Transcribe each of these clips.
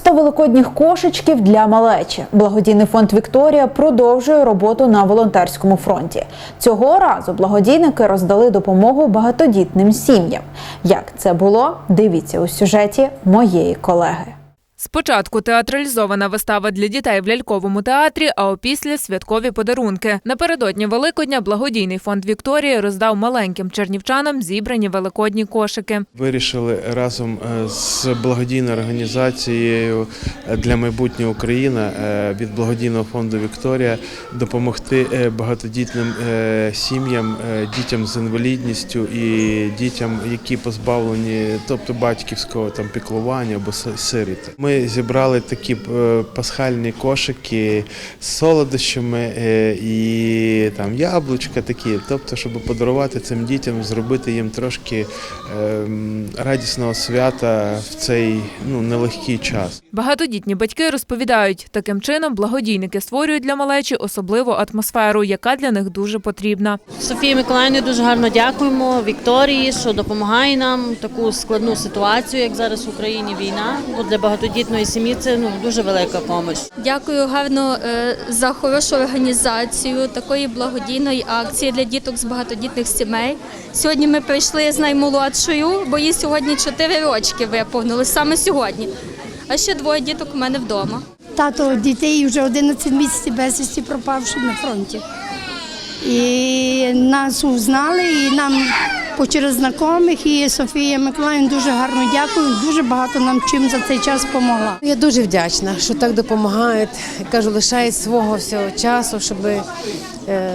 100 великодніх кошечків для малечі. Благодійний фонд Вікторія продовжує роботу на волонтерському фронті. Цього разу благодійники роздали допомогу багатодітним сім'ям. Як це було? Дивіться у сюжеті моєї колеги. Спочатку театралізована вистава для дітей в ляльковому театрі, а опісля святкові подарунки. Напередодні Великодня благодійний фонд Вікторії роздав маленьким чернівчанам зібрані великодні кошики. Вирішили разом е, з благодійною організацією для майбутнього Україна е, від благодійного фонду Вікторія допомогти е, багатодітним сім'ям, дітям з інвалідністю і дітям, які позбавлені, тобто батьківського там піклування або с- сиріти. Ми зібрали такі е, пасхальні кошики з солодощами е, і там яблучка такі, тобто, щоб подарувати цим дітям, зробити їм трошки ем, радісного свята в цей ну нелегкий час. Багатодітні батьки розповідають, таким чином благодійники створюють для малечі особливу атмосферу, яка для них дуже потрібна. Софії Миколаївні дуже гарно дякуємо Вікторії, що допомагає нам таку складну ситуацію, як зараз в Україні війна. Бо для багатодітної сім'ї це ну дуже велика допомога. Дякую гарно е, за хорошу організацію такої благодійної акції для діток з багатодітних сімей. Сьогодні ми прийшли з наймолодшою, бо їй сьогодні 4 рочки виповнили саме сьогодні. А ще двоє діток у мене вдома. Тато дітей вже 11 місяців безвісті пропавши на фронті. І нас узнали, і нам по через знайомих, і Софія Миколаївна дуже гарно дякую. Дуже багато нам чим за цей час допомогла. Я дуже вдячна, що так допомагають. Кажу, лишають свого всього часу, щоб е,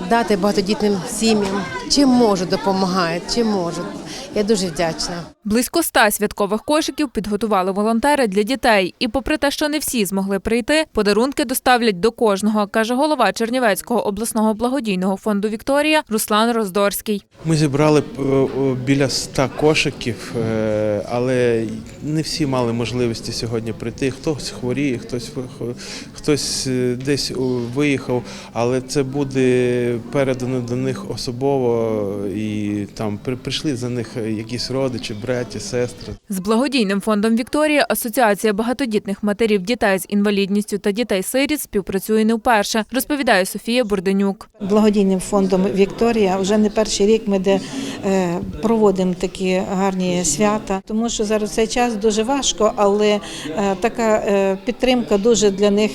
дати багатодітним сім'ям. Чим можуть, допомагають, чим можуть. Я дуже вдячна. Близько ста святкових кошиків підготували волонтери для дітей. І попри те, що не всі змогли прийти, подарунки доставлять до кожного, каже голова Чернівецького обласного благодійного фонду Вікторія Руслан Роздорський. Ми зібрали е, біля 100 кошиків, е, але не всі мали можливості сьогодні прийти. Хтось хворіє, хтось хтось е, десь виїхав, але це буде передано до них особово, і там при- прийшли за них якісь родичі, браті, сестри. З благодійним фондом Вікторія Асоціація багатодітних матерів дітей з інвалідністю та дітей-сиріт співпрацює не вперше, розповідає Софія Бурденюк. Благодійним фондом Вікторія вже не перший рік ми де е, проводимо такі гарні свята, тому що зараз цей час дуже важко, але е, така е, підтримка дуже для них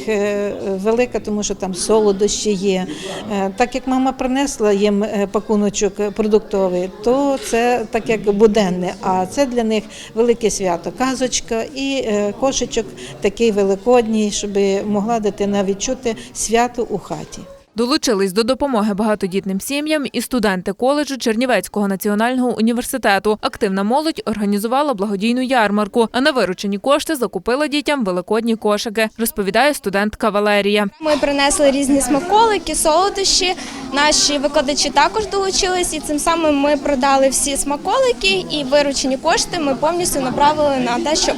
велика, тому що там солодощі є. Е, Так як мама принесла їм е, пакуночок продуктовий, то це так як буденне. А це для них велике свято. Казочка і е, кошечок такий великодній, щоб могла дитина відчути свято у хаті. Долучились до допомоги багатодітним сім'ям і студенти коледжу Чернівецького національного університету. Активна молодь організувала благодійну ярмарку, а на виручені кошти закупила дітям великодні кошики, розповідає студентка Валерія. Ми принесли різні смаколики, солодощі. Наші викладачі також долучились, і цим самим ми продали всі смаколики і виручені кошти. Ми повністю направили на те, щоб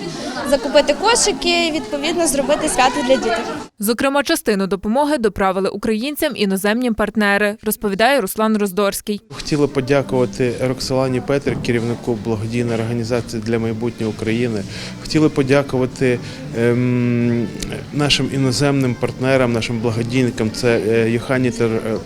закупити кошики відповідно зробити свято для дітей. Зокрема, частину допомоги доправили українцям іноземні партнери, розповідає Руслан Роздорський. Хотіли подякувати Роксолані Петр, керівнику благодійної організації для майбутнього України. Хотіли подякувати ем, нашим іноземним партнерам, нашим благодійникам. Це е, Йоханітер е,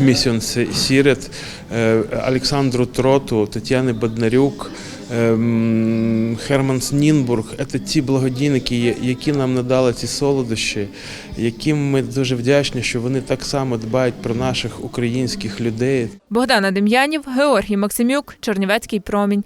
Місіон Сірет, е, Олександру Троту, Тетяни Баднарюк. Ем, Херманс Нінбург це ті благодійники, які нам надали ці солодощі, яким ми дуже вдячні, що вони так само дбають про наших українських людей. Богдана Дем'янів, Георгій Максимюк, Чернівецький промінь.